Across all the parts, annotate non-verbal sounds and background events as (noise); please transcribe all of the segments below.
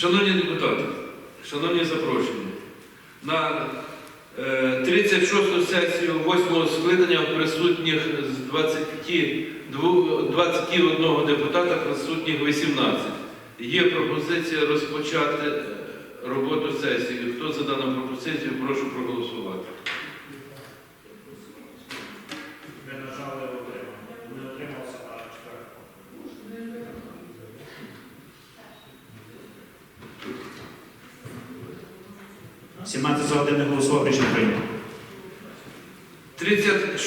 Шановні депутати, шановні запрошені, на 36-ту сесію 8 скликання присутніх з 22 21 депутата, присутніх 18. Є пропозиція розпочати е, роботу сесії. Хто за дану пропозицію, прошу проголосувати. Ви нажали отримав. Не отримався, а чекаю. 17 за один не голосував, рішення прийнято.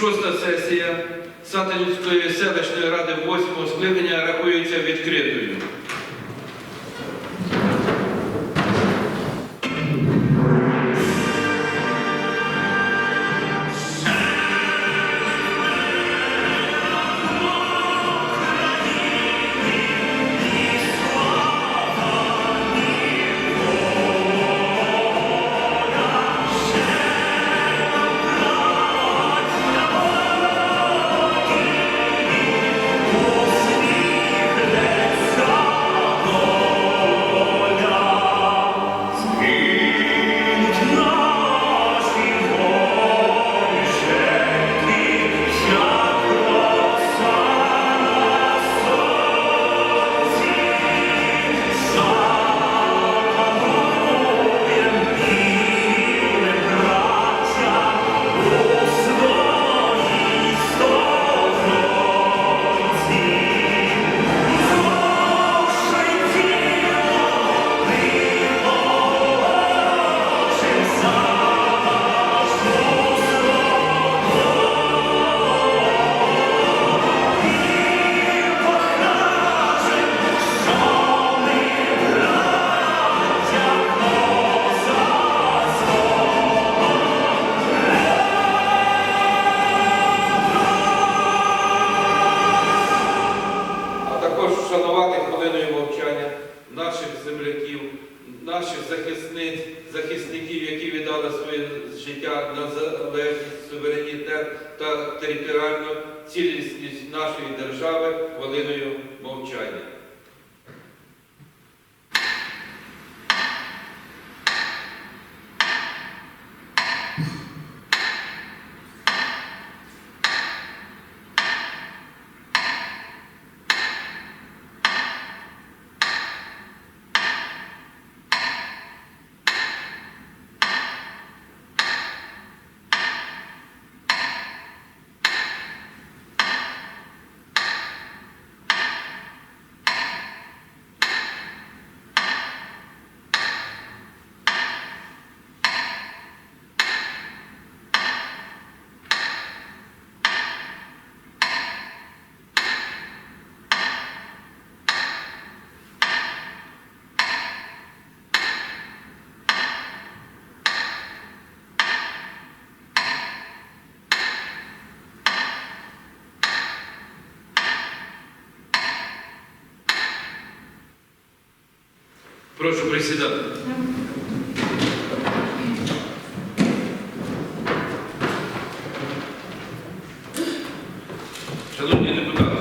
36 сесія Сатанівської селищної ради 8 скликання рахується відкритою. Прошу присідати. Шановні депутати,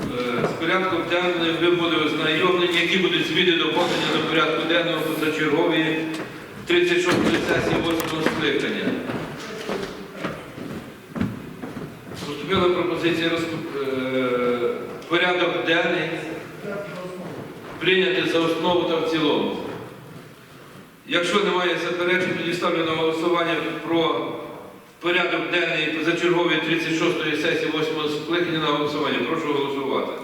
е, з порядком денним ви були ознайомлені, які будуть зміни доповнення до порядку денного позачергової 36 сесії 8 скликання. Поступила пропозиція розп- е, порядок денний прийняти за основу та в цілому. Якщо немає заперечень, тоді ставлю на голосування про порядок денний позачергової 36-ї сесії 8 скликання на голосування. Прошу голосувати. –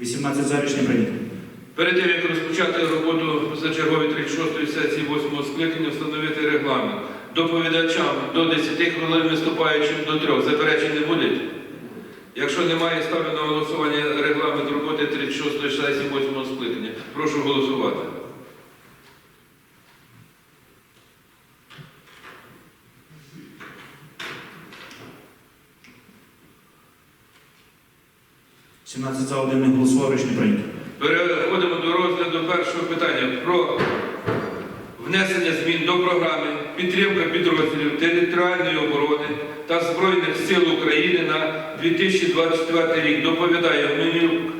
18 за рішення прийнято. Перед тим, як розпочати роботу позачергової 36-ї сесії 8 скликання, встановити регламент. Доповідачам до 10 хвилин, виступаючим до 3. Заперечень не буде? Якщо немає, ставлю на голосування регламент роботи 36-ї сесії 8 скликання. Прошу голосувати. – 17 за один не голосував, рішення прийнято. Переходимо до розгляду першого питання про внесення змін до програми підтримка підрозділів територіальної оборони та Збройних сил України на 2024 рік. Доповідає Мельнюк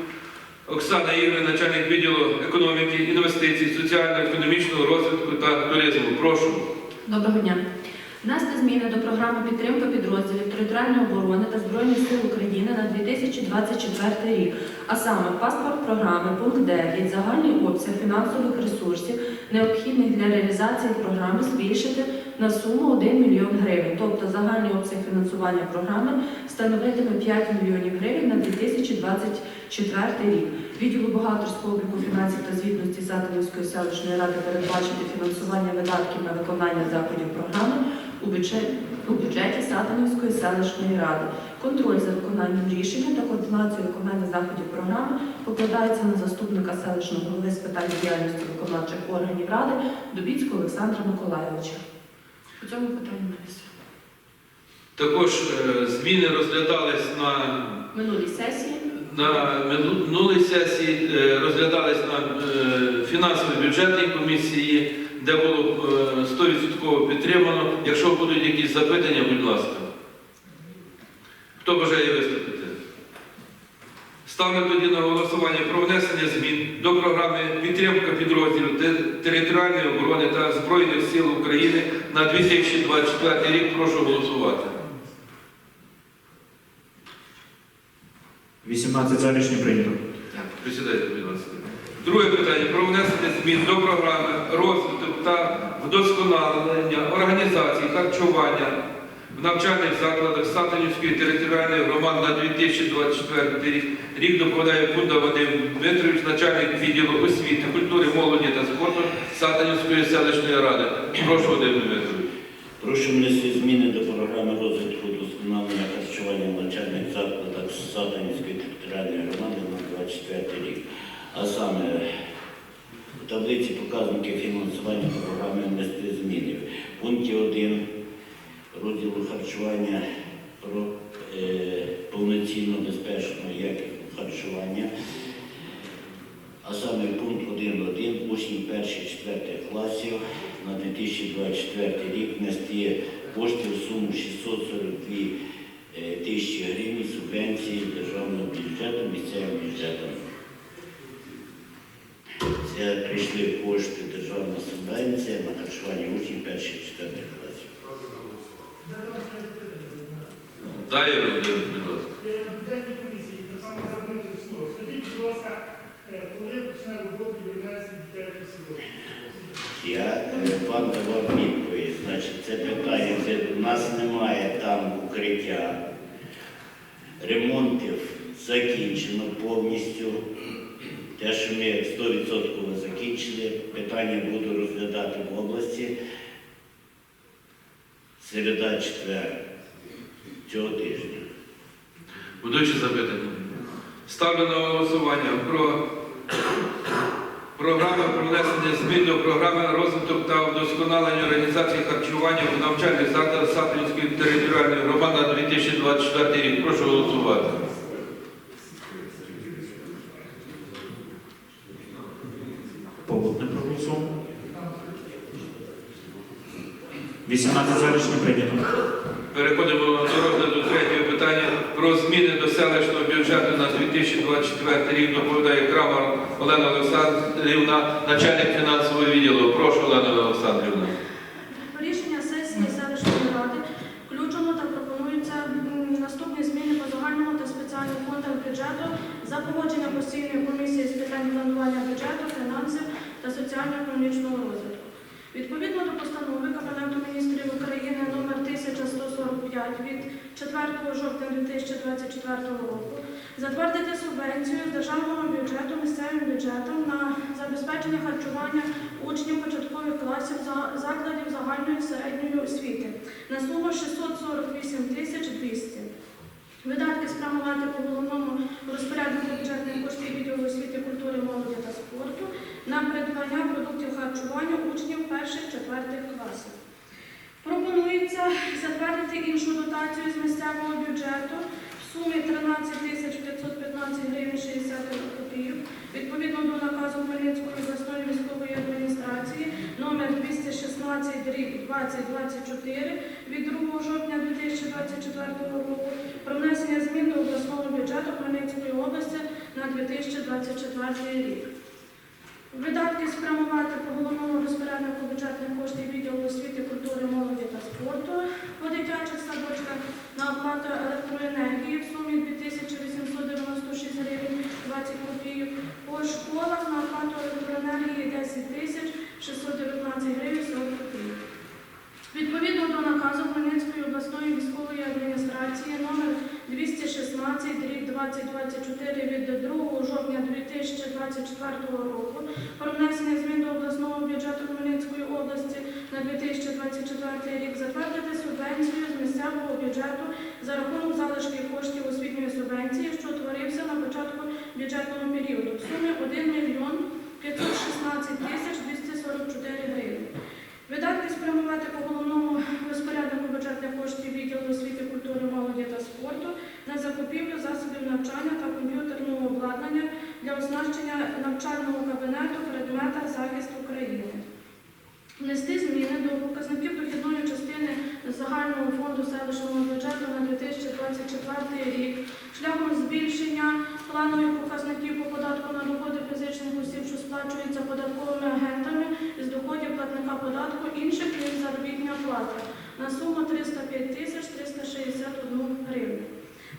Оксана Ігорівна, начальник відділу економіки, інвестицій, соціально-економічного розвитку та туризму. Прошу. Доброго дня. Внести зміни до програми підтримки підрозділів територіальної оборони та Збройних сил України на 2024 рік, а саме паспорт програми, пункт 9, загальний обсяг фінансових ресурсів, необхідних для реалізації програми, збільшити на суму 1 мільйон гривень, тобто загальний обсяг фінансування програми становитиме 5 мільйонів гривень на 2024 рік. Відділу бухгалтерського обліку фінансів та звітності Сатинівської селищної ради передбачити фінансування видатків на виконання заходів програми у бюджеті, у бюджеті Сатинівської селищної ради. Контроль за виконанням рішення та координацію виконання заходів програми покладається на заступника селищного голови з питань діяльності виконавчих органів ради Дубіцького Олександра Миколайовича. По цьому питанню не все. Також е, зміни розглядались на Минулій сесії На минулій сесії е, розглядались на е, фінансово-бюджетній комісії, де було е, 100% підтримано. Якщо будуть якісь запитання, будь ласка. Хто бажає виступити? Ставлю тоді на голосування про внесення змін до програми підтримка підрозділів територіальної оборони та Збройних сил України на 2024 рік. Прошу голосувати. 18 за рішення прийнято. Присідайте, будь ласка. Друге питання про внесення змін до програми розвиток та вдосконалення організації харчування в навчальних закладах Сатанівської територіальної громади на 2024 рік. Рік доповідає Бунда Вадим Дмитрович, начальник відділу освіти, культури, молоді та спорту Сатанівської селищної ради. Прошу, Вадим Дмитрович. Прошу внести зміни до програми розвитку досконалення харчування в навчальних закладах Сатанівської територіальної громади на 24 рік. А саме в таблиці показники фінансування програми внести зміни. В пункті 1 розділу харчування про е, повноцінно безпечного якісного харчування. А саме пункт 1.1 учнів перших четвертих класів на 2024 рік внести кошти в суму 642 е, тисячі гривень субвенції державного бюджету місцевим бюджетом. Це прийшли кошти державна субвенція на харчування учнів перших четвертих класів. Далі, будь ласка. Скажіть, будь ласка, коли роботу Євразії дитячий садок? Я е, вам давав відповідь. Значить, це питання, у нас немає там укриття. Ремонтів закінчено повністю. Те, що ми 100% закінчили, питання буду розглядати в області середа четвер цього тижня. Будучи запитання. Ставлю на голосування про програму про внесення змін до програми розвиток та вдосконалення організації харчування в навчальних закладах Сатрівської територіальної громади на 2024 рік. Прошу голосувати. 18 за рішення прийнято. Переходимо до розгляду третього питання про зміни до селищного бюджету на 2024 рік. Доповідає Крамар Олена Олександрівна, начальник фінансового відділу. Прошу, Олена Олександрівна. Рішення сесії селищної ради включено та пропонуються наступні зміни по загальному та спеціальним фондам бюджету за погодженням постійної комісії з питань планування бюджету, фінансів та соціально-економічного розвитку. Відповідно до постанови Кабінету міністрів України номер 1145 від 4 жовтня 2024 року затвердити субвенцію з державного бюджету місцевим бюджетом на забезпечення харчування учнів початкових класів закладів загальної середньої освіти на суму 648 тисяч 200. Видатки спрямувати по головному розпоряднику бюджетних коштів відділу освіти, культури, молоді та спорту на придбання продуктів харчування учнів перших четвертих класів. Пропонується затвердити іншу дотацію з місцевого бюджету в сумі 13 тисяч 515 гривень 60 копійок відповідно до наказу Хмельницької обласної військової адміністрації номер 216 2024 від 2 жовтня 2024 року про внесення змін до обласного бюджету Хмельницької області на 2024 рік. Видатки спрямувати по головному розпоряднику бюджетних коштів відділу освіти, культури, молоді та спорту по дитячих садочках на оплату електроенергії в сумі 2896 гривень 20 копійок, по школах на оплату електроенергії 10 тисяч 619 гривень 40 копійок. Відповідно до наказу Хмельницької обласної військової адміністрації номер 216 дріб 2024 від 2 жовтня 2024 року про внесення змін до обласного бюджету Хмельницької області на 2024 рік затвердити субвенцію з місцевого бюджету за рахунок залишків коштів освітньої субвенції, що утворився на початку бюджетного періоду в сумі 1 мільйон 516 тисяч 244 гривень. Видатки спрямувати по головному розпоряднику бюджетних коштів відділу освіти, культури, молоді та спорту на закупівлю засобів навчання та комп'ютерного обладнання для оснащення навчального кабінету предмета захист України. Внести зміни до показників дохідної частини загального фонду селищного бюджету на 2024 рік шляхом збільшення планових показників по податку на доходи фізичних осіб, що сплачуються податковими агентами з доходів платника податку інших ніж заробітня плата на суму 305 тисяч 361 гривень.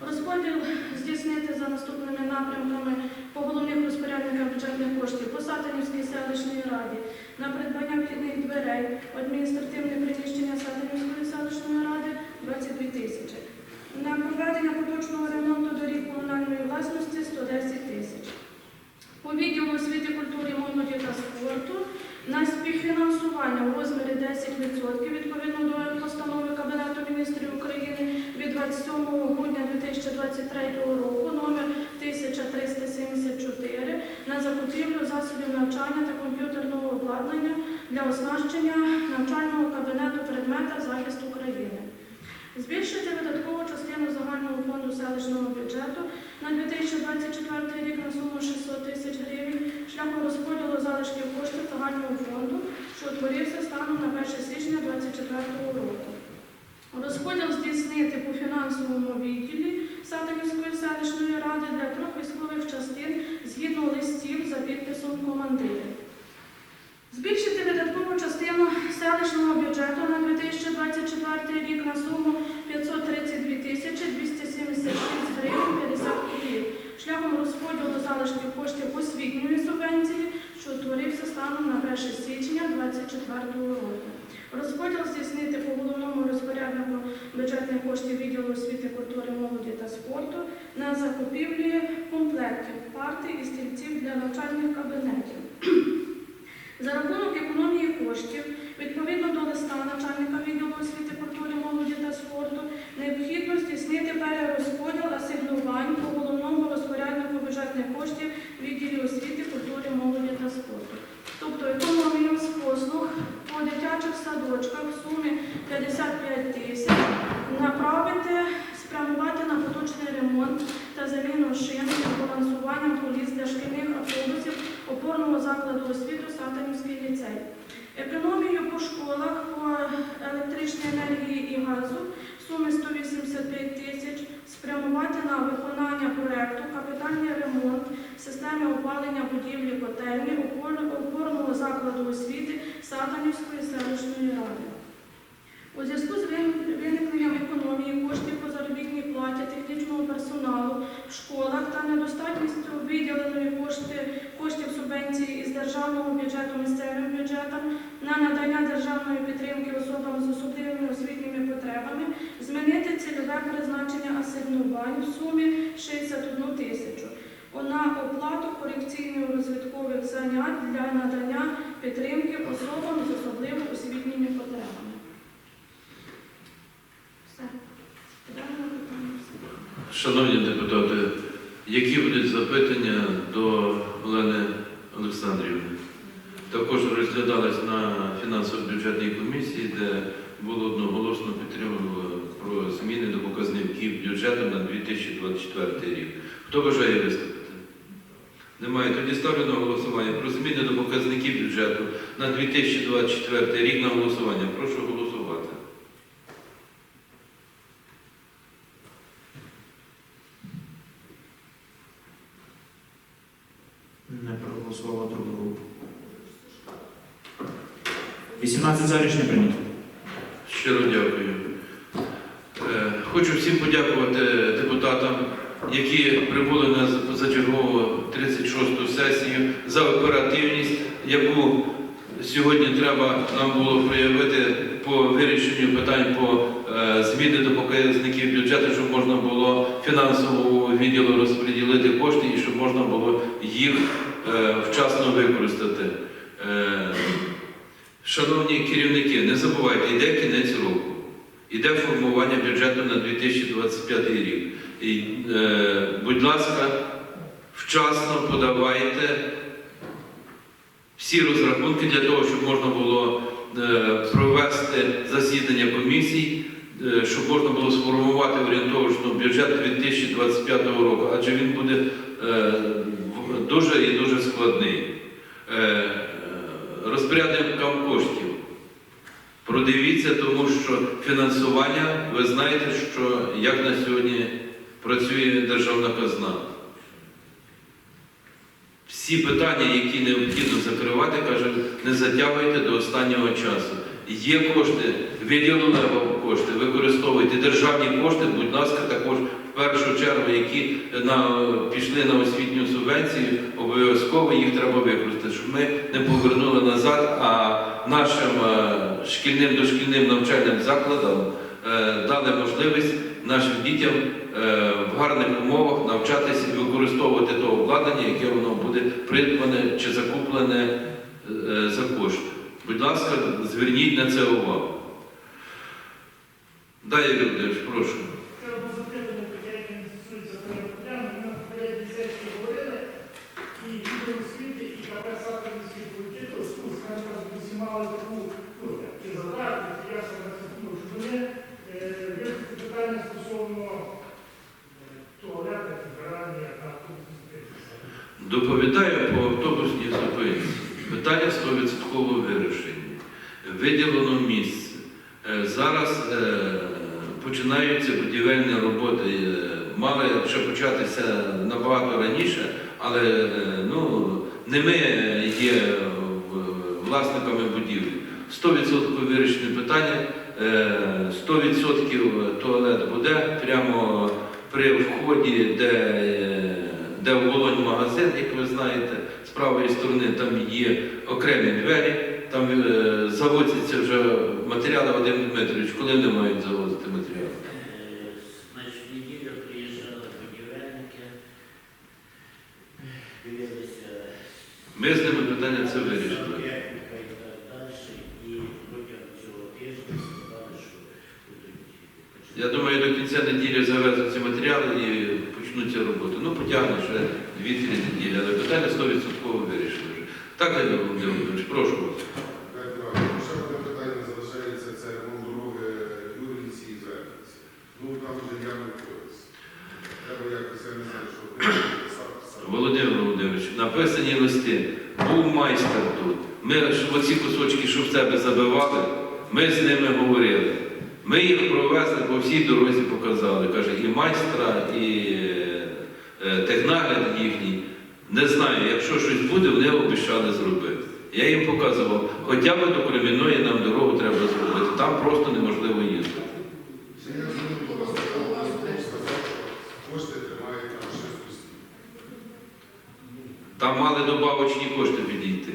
Розподіл здійснити за наступними напрямками по головних розпорядниках бюджетних коштів по Сатанівській селищній раді на придбання вхідних дверей, адміністративне приміщення Сатанівської селищної ради 22 тисячі. На проведення поточного ремонту доріг комунальної власності 110 тисяч. По відділу освіти, культури, молоді та спорту на співфінансування у розмірі 10% відповідно до постанови Кабінету міністрів України від 27 грудня 2023 року номер 1374 на закупівлю засобів навчання та комп'ютерного обладнання для оснащення навчального кабінету предмета захист України. Збільшити видаткову частину загального фонду селищного бюджету на 2024 рік на суму 600 тисяч гривень шляхом розподілу залишків коштів загального фонду, що утворився станом на 1 січня 2024 року. Розподіл здійснити по фінансовому відділі Сатанівської селищної ради для трьох військових частин згідно листів за підписом командира. Збільшити видаткову частину селищного бюджету на 2024 рік на суму 532 тисячі 276 гривень 50 копійок шляхом розподілу залишків коштів освітньої субвенції, що утворився станом на 1 січня 2024 року. Розподіл здійснити по головному розпоряднику бюджетних коштів відділу освіти, культури, молоді та спорту на закупівлі комплектів парти і стільців для навчальних кабінетів. (clears throat) За рахунок економії коштів, відповідно до листа начальника відділу освіти, культури, молоді та спорту, необхідно здійснити перерозподіл асигнувань по головному розпоряднику бюджетних коштів відділі освіти, культури, молоді та спорту. Тобто економію з послуг по дитячих садочках в сумі 55 тисяч направити, спрямувати на поточний ремонт та заміну шин та балансування коліс для шкільних автобусів опорного закладу освіти Сатанівський ліцей. Економію по школах по електричній енергії і газу в сумі 185 тисяч спрямувати на виконання проекту капітальний ремонт системи опалення будівлі котельні опорного закладу освіти Сатанівської селищної ради. У зв'язку з виникненням економії коштів по заробітній платі технічного персоналу в школах та недостатністю виділеної кошти, коштів субвенції із державного бюджету місцевим бюджетам на надання державної підтримки особам з особливими освітніми потребами змінити цільове призначення асигнувань в сумі 61 тисячу на оплату корекційно-розвиткових занять для надання підтримки особам з особливими освітніми потребами. Все. Шановні депутати, які будуть запитання до Олени Олександрівни? Також розглядалось на фінансово-бюджетній комісії, де було одноголосно підтримано про зміни до показників бюджету на 2024 рік. Хто бажає виступити? Немає. Тоді ставлю на голосування про зміни до показників бюджету на 2024 рік на голосування. Прошу голосувати. Не проголосувала друга група. 18 за рішення прийнято. Щиро дякую. Е, Хочу всім подякувати депутатам, які прибули на позачергову 36-ту сесію за оперативність, яку сьогодні треба нам було проявити по вирішенню питань по е, зміни до показників бюджету, щоб можна було фінансовому відділу розподілити кошти і щоб можна було їх е, вчасно використати. Е, Шановні керівники, не забувайте, йде кінець року, йде формування бюджету на 2025 рік. І, будь ласка, вчасно подавайте всі розрахунки для того, щоб можна було е, провести засідання комісій, е, щоб можна було сформувати орієнтовочно бюджет 2025 року, адже він буде е, дуже і дуже складний. Розпорядникам коштів. Продивіться, тому що фінансування, ви знаєте, що як на сьогодні працює державна казна. Всі питання, які необхідно закривати, каже, не затягуйте до останнього часу. Є кошти, виділили вам кошти, використовуйте державні кошти, будь ласка, також в першу чергу, які на, пішли на освітню субвенцію, обов'язково їх треба використати, щоб ми не повернули назад, а нашим е, шкільним дошкільним навчальним закладам е, дали можливість нашим дітям в гарних умовах навчатися і використовувати те обладнання, яке воно буде придбане чи закуплене е, за кошти. Будь ласка, зверніть на це увагу. Юрій Володимирович, прошу. Це було запитання таке, яке не стосується порядку денного. Ми на попередній сесії говорили, і відділ освіти, і КП Сакарівський політику, скажімо так, усі мали таку ну, чи задачу, чи я себе ну, щоб вони е, вирішити питання стосовно е, туалетних, вбирання та автобусних Доповідаю по автобусній зупинці. 100% вирішені. Виділено місце. Е, Зараз е, починаються будівельні роботи. Е, Мали ще початися набагато раніше, але ну, не ми є власниками будівлі. 100% вирішені питання, е, 100% туалет буде прямо при вході, де, де оболонь магазин, як ви знаєте, з правої сторони там є окремі двері, там е, завозяться вже матеріали Вадим Дмитрович, коли вони мають завозити матеріали? Е, Значить, в неділю приїжджали будівельники, дивилися Ми з ними питання це вирішили. техніка і так далі, і протягом цього тижня сказали, що будуть починати. Я думаю, до кінця неділі завезуть ці матеріали і почнуться роботи. Ну, потягне ще 2-3 неділі, але питання 100% вирішили вже. Так, Володимир Володимирович, прошу вас. Ще одне питання залишається, це ремонт дороги Юрівці і Зверниці. Ну, там вже я не входиться. Треба якось, я не знаю, що писати. Володимир Володимирович, написані листи. Був майстер тут. Ми ж оці кусочки, що в себе забивали, ми з ними говорили. Ми їх провезли по всій дорозі, показали. Каже, і майстра, і е, технагляд їхній. Не знаю, якщо щось буде, вони обіцяли зробити. Я їм показував, хоча б до Кремінної нам дорогу треба зробити. Там просто неможливо їздити. Ще я звернув до вас, я сказав, що кошти тримають там щось постійно. Там мали добавочні кошти підійти.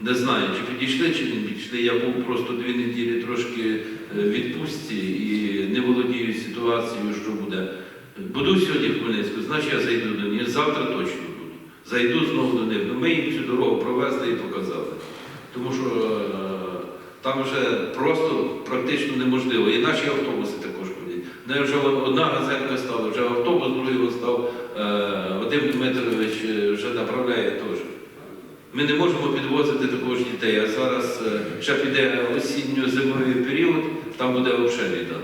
Не знаю, чи підійшли, чи не підійшли. Я був просто дві неділі трошки е, відпустці і не володію ситуацією, що буде. Буду сьогодні в Хмельницьку, значить я зайду до них. Завтра точно буду. Зайду знову до них. Ну, ми їм цю дорогу провезли і показали. Тому що е, там вже просто практично неможливо. І наші автобуси також ходять. Не вже одна газелька стала, вже автобус другий став. Е, Вадим Дмитрович е, вже направляє теж. Ми не можемо підвозити також дітей, а зараз е, ще піде осінньо-зимовий період, там буде взагалі біда.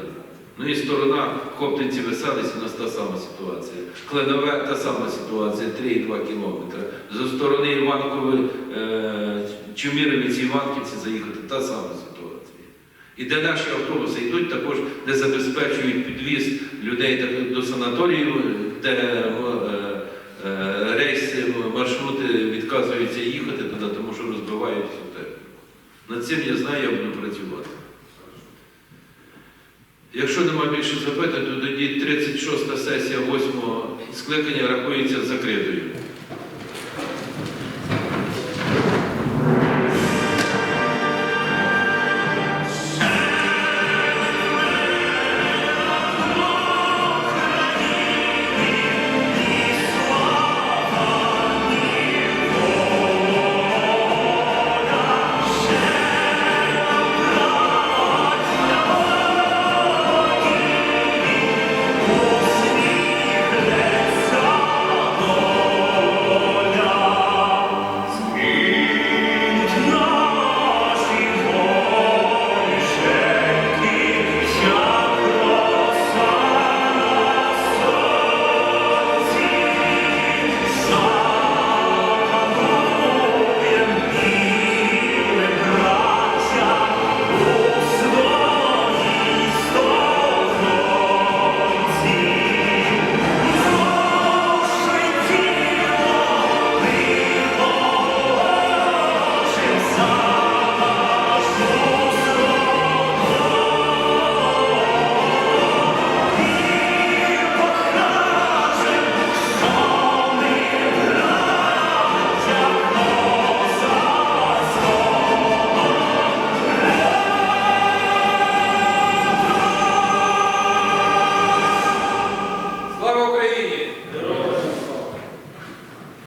Ну і сторона Хоптинці Веселиці, у нас та сама ситуація. Кленове та сама ситуація, 3,2 кілометри. Зі сторони Іванкової, е, Чуміровиці, Іванківці заїхати та сама ситуація. І де наші автобуси йдуть, також де забезпечують підвіз людей до санаторію, де е, е, рейси, маршрути відказуються їхати туди, тому що розбивають всю. Над цим я знаю, я буду працювати. Якщо немає більше запитань, то тоді 36 сесія 8 скликання рахується закритою.